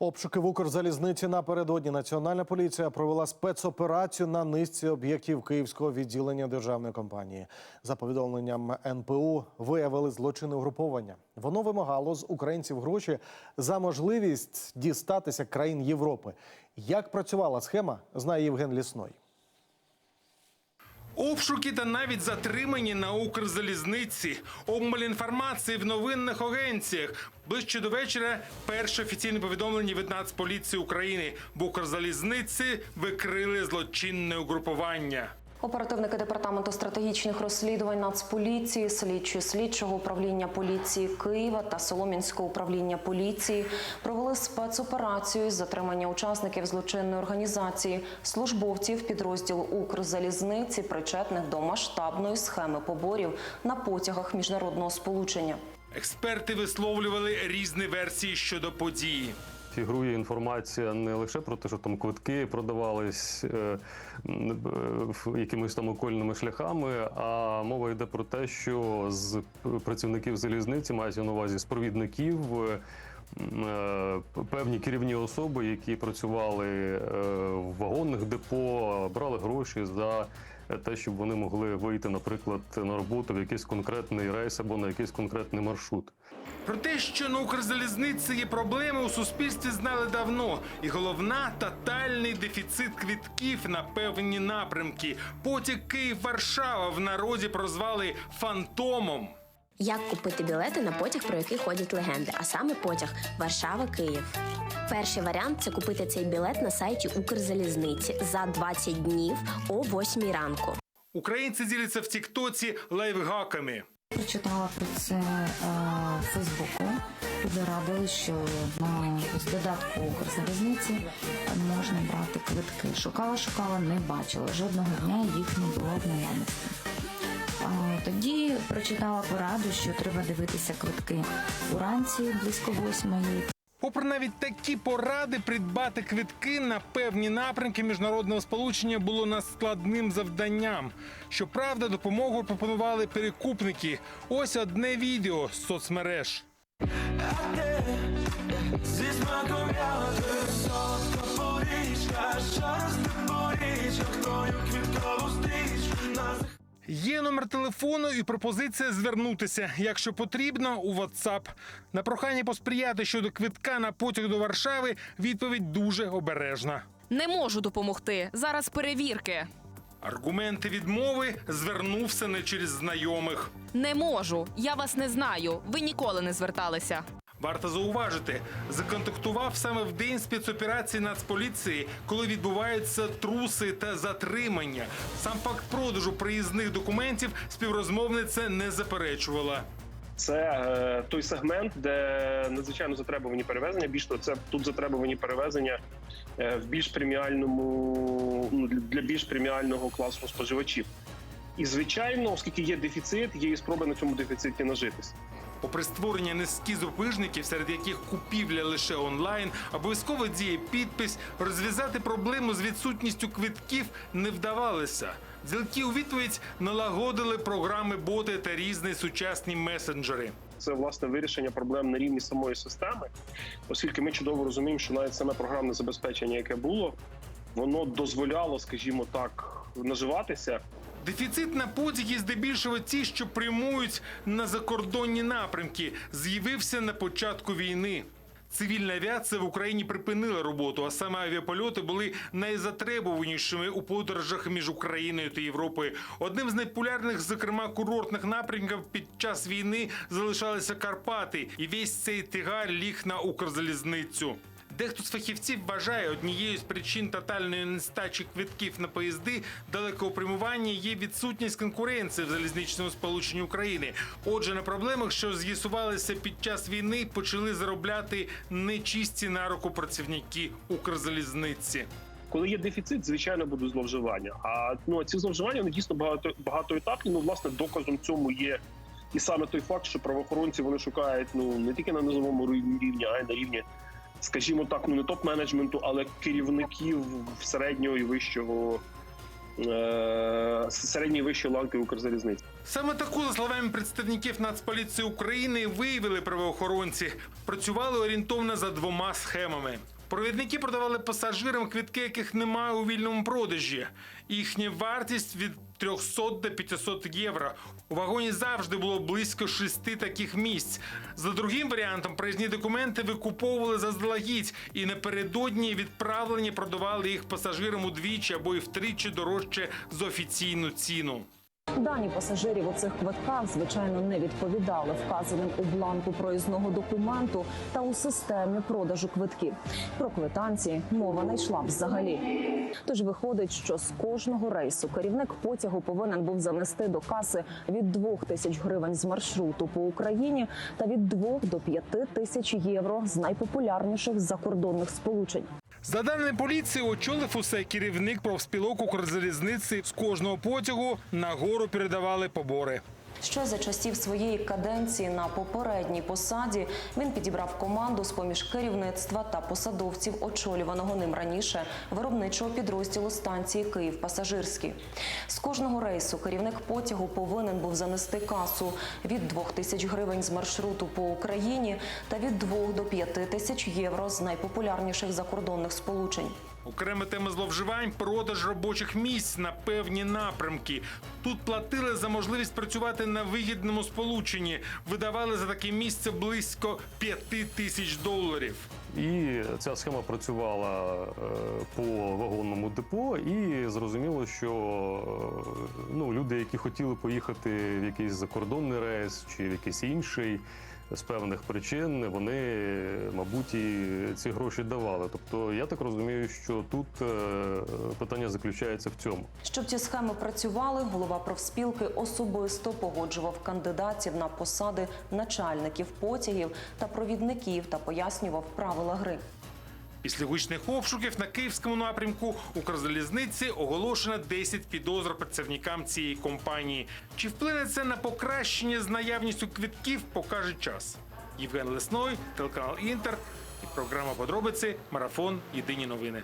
Обшуки в Укрзалізниці напередодні Національна поліція провела спецоперацію на низці об'єктів київського відділення державної компанії. За повідомленням НПУ виявили злочинне угруповання. Воно вимагало з українців гроші за можливість дістатися країн Європи. Як працювала схема, знає Євген Лісной. Обшуки та навіть затримані на Укрзалізниці, обмаль інформації в новинних агенціях. Ближче до вечора перше офіційне повідомлення від Нацполіції України. В Укрзалізниці викрили злочинне угрупування. Оперативники департаменту стратегічних розслідувань Нацполіції, слідчі слідчого управління поліції Києва та Солом'янського управління поліції провели спецоперацію із затримання учасників злочинної організації, службовців підрозділу Укрзалізниці, причетних до масштабної схеми поборів на потягах міжнародного сполучення. Експерти висловлювали різні версії щодо події. Фігурує інформація не лише про те, що там квитки продавались е, е, якимись там окольними шляхами, а мова йде про те, що з працівників залізниці мається на увазі з провідників. е, е, певні керівні особи, які працювали в вагонних депо, брали гроші за те, щоб вони могли вийти, наприклад, на роботу в якийсь конкретний рейс або на якийсь конкретний маршрут. Про те, що на Укрзалізниці є проблеми, у суспільстві знали давно. І головна тотальний дефіцит квитків на певні напрямки. Потяг Київ-Варшава в народі прозвали фантомом. Як купити білети на потяг, про який ходять легенди, а саме потяг Варшава-Київ. Перший варіант це купити цей білет на сайті Укрзалізниці за 20 днів о 8 ранку. Українці діляться в Тіктоці лайфхаками. Прочитала про це е, в Фейсбуку. Люди радили, що на додатку Укрзалізниці можна брати квитки. Шукала, шукала, не бачила. Жодного дня їх не було в наявності. Тоді прочитала пораду, що треба дивитися квитки уранці близько восьмої. Попри навіть такі поради, придбати квитки на певні напрямки міжнародного сполучення було надскладним завданням. Щоправда, допомогу пропонували перекупники. Ось одне відео з соцмереж. Солодка не стрічку на Є номер телефону і пропозиція звернутися, якщо потрібно, у WhatsApp. На прохання посприяти щодо квитка на потяг до Варшави відповідь дуже обережна. Не можу допомогти. Зараз перевірки. Аргументи відмови звернувся не через знайомих. Не можу. Я вас не знаю. Ви ніколи не зверталися. Варто зауважити, законтактував саме в день спецоперації Нацполіції, коли відбуваються труси та затримання. Сам факт продажу приїзних документів співрозмовниця не заперечувала. Це е, той сегмент, де надзвичайно затребувані перевезення. Більш того, це тут затребувані перевезення е, в більш преміальному ну, для- більш преміального класу споживачів. І звичайно, оскільки є дефіцит, є і спроби на цьому дефіциті нажитися. Попри створення низки зупижників, серед яких купівля лише онлайн, обов'язково діє підпис, розв'язати проблему з відсутністю квитків не вдавалося. Ділки у відповідь налагодили програми боти та різні сучасні месенджери. Це власне вирішення проблем на рівні самої системи, оскільки ми чудово розуміємо, що навіть саме програмне забезпечення, яке було, воно дозволяло, скажімо так, наживатися Дефіцит на потяги здебільшого ті, що прямують на закордонні напрямки, з'явився на початку війни. Цивільна авіація в Україні припинила роботу, а саме авіапольоти були найзатребуванішими у подорожах між Україною та Європою. Одним з найпопулярних, зокрема, курортних напрямків під час війни залишалися Карпати, і весь цей тягар ліг на Укрзалізницю. Дехто з фахівців вважає однією з причин тотальної нестачі квитків на поїзди далекого прямування є відсутність конкуренції в залізничному сполученні України. Отже, на проблемах, що з'ясувалися під час війни, почали заробляти нечисті на руку працівники Укрзалізниці. Коли є дефіцит, звичайно, будуть зловживання. А ну ці зловживання вони дійсно багато багатоетапні. Ну, власне, доказом цьому є і саме той факт, що правоохоронці вони шукають ну не тільки на низовому рівні, а й на рівні, скажімо так, ну не топ-менеджменту, але керівників середнього і вищого е, середньої вищої ланки Укрзалізниці. Саме таку, за словами представників Нацполіції України, виявили правоохоронці. Працювали орієнтовно за двома схемами. Провідники продавали пасажирам квитки, яких немає у вільному продажі. Їхня вартість від 300 до 500 євро. У вагоні завжди було близько шести таких місць. За другим варіантом, проїзні документи викуповували заздалегідь і напередодні відправлення продавали їх пасажирам удвічі або й втричі дорожче за офіційну ціну. Дані пасажирів у цих квитках, звичайно, не відповідали вказаним у бланку проїзного документу та у системі продажу квитків. Про квитанції мова не йшла взагалі. Тож виходить, що з кожного рейсу керівник потягу повинен був занести до каси від 2 тисяч гривень з маршруту по Україні та від 2 до 5 тисяч євро з найпопулярніших закордонних сполучень. За даними поліції, очолив усе керівник профспілок Укрзалізниці з кожного потягу на гору передавали побори. Ще за часів своєї каденції на попередній посаді він підібрав команду з поміж керівництва та посадовців, очолюваного ним раніше виробничого підрозділу станції Київ Пасажирський. З кожного рейсу керівник потягу повинен був занести касу від 2 тисяч гривень з маршруту по Україні та від 2 до 5 тисяч євро з найпопулярніших закордонних сполучень. Окрема тема зловживань продаж робочих місць на певні напрямки. Тут платили за можливість працювати на вигідному сполученні. Видавали за таке місце близько 5 тисяч доларів. І ця схема працювала е, по вагонному депо, і зрозуміло, що е, ну, люди, які хотіли поїхати в якийсь закордонний рейс чи в якийсь інший. З певних причин вони, мабуть, і ці гроші давали. Тобто, я так розумію, що тут е, питання заключається в цьому. Щоб ці схеми працювали, голова профспілки особисто погоджував кандидатів на посади начальників потягів та провідників та пояснював правила гри. Після гучних обшуків на київському напрямку Укрзалізниці оголошено 10 підозр працівникам цієї компанії. Чи вплине це на покращення з наявністю квітків, покаже час. Євген Лесной, телеканал Інтер і програма Подробиці Марафон Єдині новини.